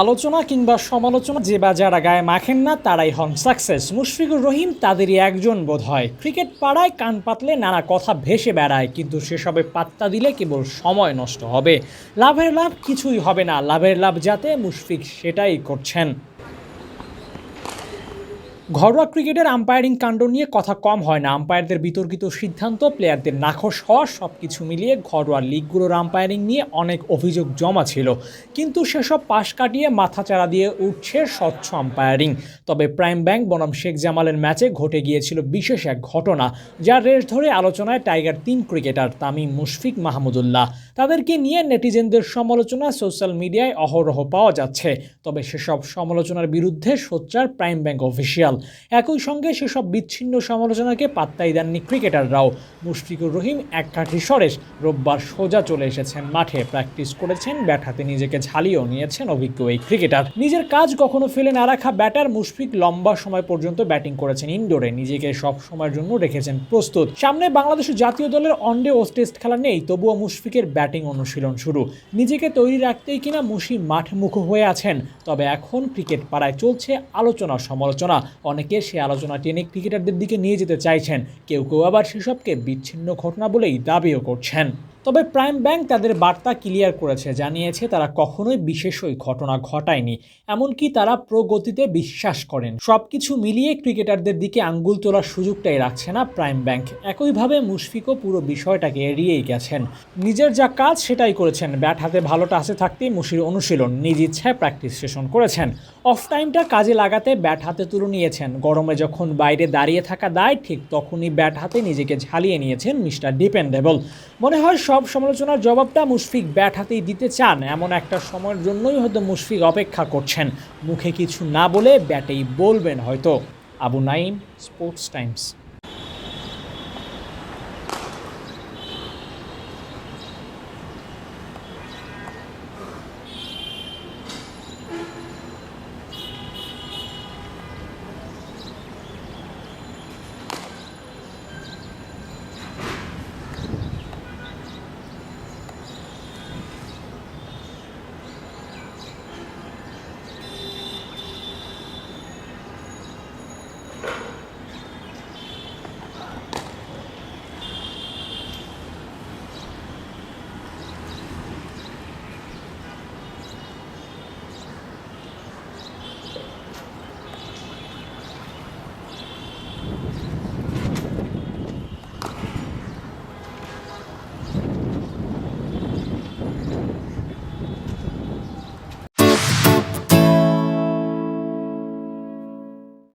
আলোচনা কিংবা সমালোচনা যে বা যারা গায়ে মাখেন না, তারাই হন সাকসেস মুশফিকুর রহিম তাদেরই একজন বোধ হয় ক্রিকেট পাড়ায় কান পাতলে নানা কথা ভেসে বেড়ায়, কিন্তু সেসবে পাত্তা দিলে কেবল সময় নষ্ট হবে। লাভের লাভ কিছুই হবে না। লাভের লাভ যাতে মুশফিক সেটাই করছেন। ঘরোয়া ক্রিকেটের আম্পায়ারিং কাণ্ড নিয়ে কথা কম হয় না। আম্পায়ারদের বিতর্কিত সিদ্ধান্ত প্লেয়ারদের নাখোশ হওয়া সব কিছু মিলিয়ে ঘরোয়া লিগগুলোর আম্পায়ারিং নিয়ে অনেক অভিযোগ জমা ছিল। কিন্তু সেসব পাশ কাটিয়ে মাথাচাড়া দিয়ে উঠছে স্বচ্ছ আম্পায়ারিং তবে প্রাইম ব্যাংক বনাম শেখ জামালের ম্যাচে ঘটে গিয়েছিল বিশেষ এক ঘটনা, যার রেশ ধরে আলোচনায় টাইগার তিন ক্রিকেটার তামিম মুশফিক মাহমুদুল্লাহ। তাদেরকে নিয়ে নেটিজেনদের সমালোচনা সোশ্যাল মিডিয়ায় অহরহ পাওয়া যাচ্ছে। তবে সেসব সমালোচনার বিরুদ্ধে সোচ্চার প্রাইম ব্যাংক অফিসিয়াল একই সঙ্গে সেসব বিচ্ছিন্ন সমালোচনাকে পাত্তাই দেননি ক্রিকেটাররাও। মুশফিকুর রহিম এক কাঠি সরেশ রোববার সোজা চলে এসেছেন মাঠে। প্র্যাকটিস করেছেন, ব্যাট হাতে নিজেকে ঝালিয়েও নিয়েছেন অভিজ্ঞ এই ক্রিকেটার। নিজের কাজ কখনো ফেলে না রাখা ব্যাটার মুশফিক লম্বা সময় পর্যন্ত ব্যাটিং করেছেন ইনডোরে। নিজেকে সব সময়ের জন্য রেখেছেন প্রস্তুত। সামনে বাংলাদেশের জাতীয় দলের ওয়ানডে ও টেস্ট খেলা নেই, তবুও মুশফিকের ব্যাটিং অনুশীলন শুরু। নিজেকে তৈরি রাখতেই কিনা মুশি মাঠ মুখ হয়ে আছেন, তবে এখন ক্রিকেট পাড়ায় চলছে আলোচনা সমালোচনা অনেকে সে আলোচনা টেনে ক্রিকেটারদের দিকে নিয়ে যেতে চাইছেন। কেউ কেউ আবার সেসবকে বিচ্ছিন্ন ঘটনা বলেই দাবিও করছেন। তবে প্রাইম ব্যাংক তাদের বার্তা ক্লিয়ার করেছে, জানিয়েছে তারা কখনোই বিশেষ ওই ঘটনা ঘটায়নি, এমনকি তারা প্রগতিতে বিশ্বাস করেন। সব কিছু মিলিয়ে ক্রিকেটারদের দিকে আঙ্গুল তোলার সুযোগটাই রাখছে না প্রাইম ব্যাংক। একইভাবে মুশফিকও পুরো বিষয়টাকে এড়িয়েই গেছেন। নিজের যা কাজ সেটাই করেছেন। ব্যাট হাতে ভালো টাচে থাকতেই মুশির অনুশীলন নিজ ইচ্ছায় প্র্যাকটিস সেশন করেছেন। অফ টাইমটা কাজে লাগাতে ব্যাট হাতে তুলে নিয়েছেন। গরমে যখন বাইরে দাঁড়িয়ে থাকা দায়, ঠিক তখনই ব্যাট হাতে নিজেকে ঝালিয়ে নিয়েছেন মিস্টার ডিপেন্ডেবল। মনে হয় সব সমালোচনার জবাবটা মুশফিক ব্যাট হাতেই দিতে চান। এমন একটা সময়ের জন্যই হয়তো মুশফিক অপেক্ষা করছেন। মুখে কিছু না বলে ব্যাটেই বলবেন হয়তো। Abu Naim sports Times